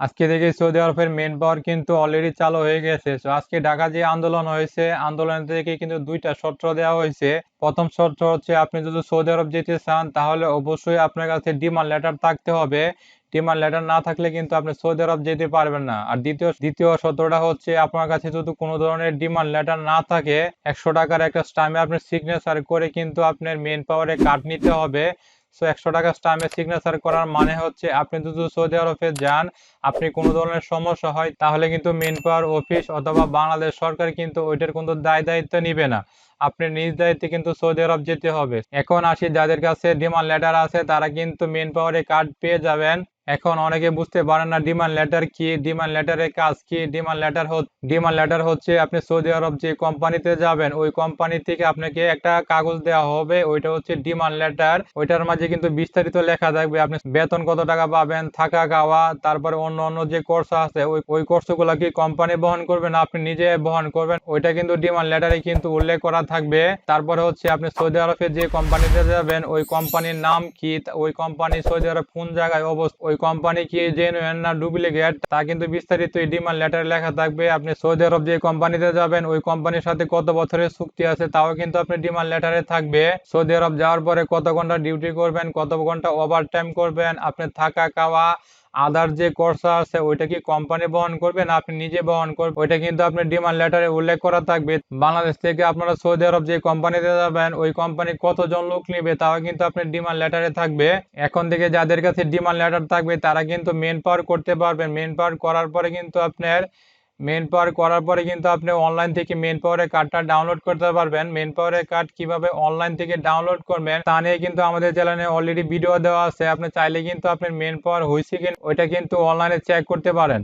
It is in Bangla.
আজকে দেখি সৌদি আরবের মেন পাওয়ার কিন্তু অলরেডি চালু হয়ে গেছে। আজকে ঢাকা যে আন্দোলন হয়েছে, আন্দোলন থেকে কিন্তু দুইটা শর্ত দেওয়া হয়েছে। প্রথম শর্ত হচ্ছে, আপনি যদি সৌদি আরব যেতে চান, তাহলে অবশ্যই আপনার কাছে ডিমান্ড লেটার থাকতে হবে। ডিমান্ড লেটার না থাকলে কিন্তু আপনি সৌদি আরব যেতে পারবেন না। আর দ্বিতীয় দ্বিতীয় শর্তটা হচ্ছে, আপনার কাছে যদি কোনো ধরনের ডিমান্ড লেটার না থাকে, একশো টাকার একটা স্টামে আপনি সিগনেচার করে কিন্তু আপনার মেন পাওয়ারে কার্ড নিতে হবে। সো একশো টাকা স্টামে সিগনেচার করার মানে হচ্ছে আপনি যদি সৌদি আরবে যান, আপনি কোনো ধরনের সমস্যা হয়, তাহলে কিন্তু মেন পাওয়ার অফিস অথবা বাংলাদেশ সরকার কিন্তু ওইটার কোনো দায় দায়িত্ব নিবে না। আপনি নিজ দায়িত্বে কিন্তু সৌদি আরব যেতে হবে। এখন আসি যাদের কাছে ডিমান্ড লেটার আছে, তারা কিন্তু মেন পাওয়ারে কার্ড পেয়ে যাবেন। এখন অনেকে বুঝতে পারেন না ডিমান্ড লেটার কি? ডিমান্ড লেটারের কাজ কি? ডিমান্ড লেটার ডিমান্ড লেটার হচ্ছে আপনি সৌদি আরব যে কোম্পানিতে যাবেন, ওই কোম্পানি থেকে আপনাকে একটা কাগজ দেওয়া হবে, ওইটা হচ্ছে ডিমান্ড লেটার ওইটার মাঝে কিন্তু বিস্তারিত লেখা থাকবে, আপনি বেতন কত টাকা পাবেন, থাকা, খাওয়া, তারপরে অন্য অন্য যে কোর্স আছে, ওই ওই কোর্সগুলো কি কোম্পানি বহন করবে না আপনি নিজে বহন করবেন? ওইটা কিন্তু ডিমান্ড লেটারে কিন্তু উল্লেখ করা থাকবে। তারপরে হচ্ছে আপনি সৌদি আরবে যে কোম্পানিতে যাবেন, ওই কোম্পানির নাম কি? ওই কোম্পানি সৌদি আরব কোন জায়গায় অবস্থা, ওই কোম্পানি কি জেনুয়েন না ডুপ্লিকেট তা কিন্তু বিস্তারিত এই ডিমান্ড লেটারে লেখা থাকবে। আপনি সৌদি আরব যে কোম্পানিতে যাবেন, ওই কোম্পানির সাথে কত বছরের চুক্তি আছে, তাও কিন্তু আপনি ডিমান্ড লেটারে থাকবে। সৌদি আরব যাওয়ার পরে কত ঘণ্টা ডিউটি করবেন, কত ঘণ্টা ওভার টাইম করবেন, আপনি থাকা, খাওয়া আদার যে খরচা আছে, ওইটা কি কোম্পানি বহন করবে না আপনি নিজে বহন করবেন ওইটা কিন্তু আপনি ডিমান্ড লেটারে উল্লেখ করা থাকবে। বাংলাদেশ থেকে আপনারা সৌদি আরব যে কোম্পানিতে যাবেন, ওই কোম্পানি কতজন লোক নেবে তাও কিন্তু আপনি ডিমান্ড লেটারে থাকবে। এখন থেকে যাদের কাছে ডিমান্ড লেটার থাকবে, তারা কিন্তু মেন পাওয়ার করতে পারবেন মেন পাওয়ার করার পরে কিন্তু আপনার মেন পাওয়ার করার পরে কিন্তু আপনি অনলাইন থেকে মেন পাওয়ারের কার্ডটা ডাউনলোড করতে পারবেন। মেন পাওয়ারের কার্ড কীভাবে অনলাইন থেকে ডাউনলোড করবেন, তা নিয়ে কিন্তু আমাদের চ্যানেলে অলরেডি ভিডিও দেওয়া আছে। আপনি চাইলে কিন্তু আপনার মেন পাওয়ার হয়েছে কিনা, ওইটা কিন্তু অনলাইনে চেক করতে পারেন।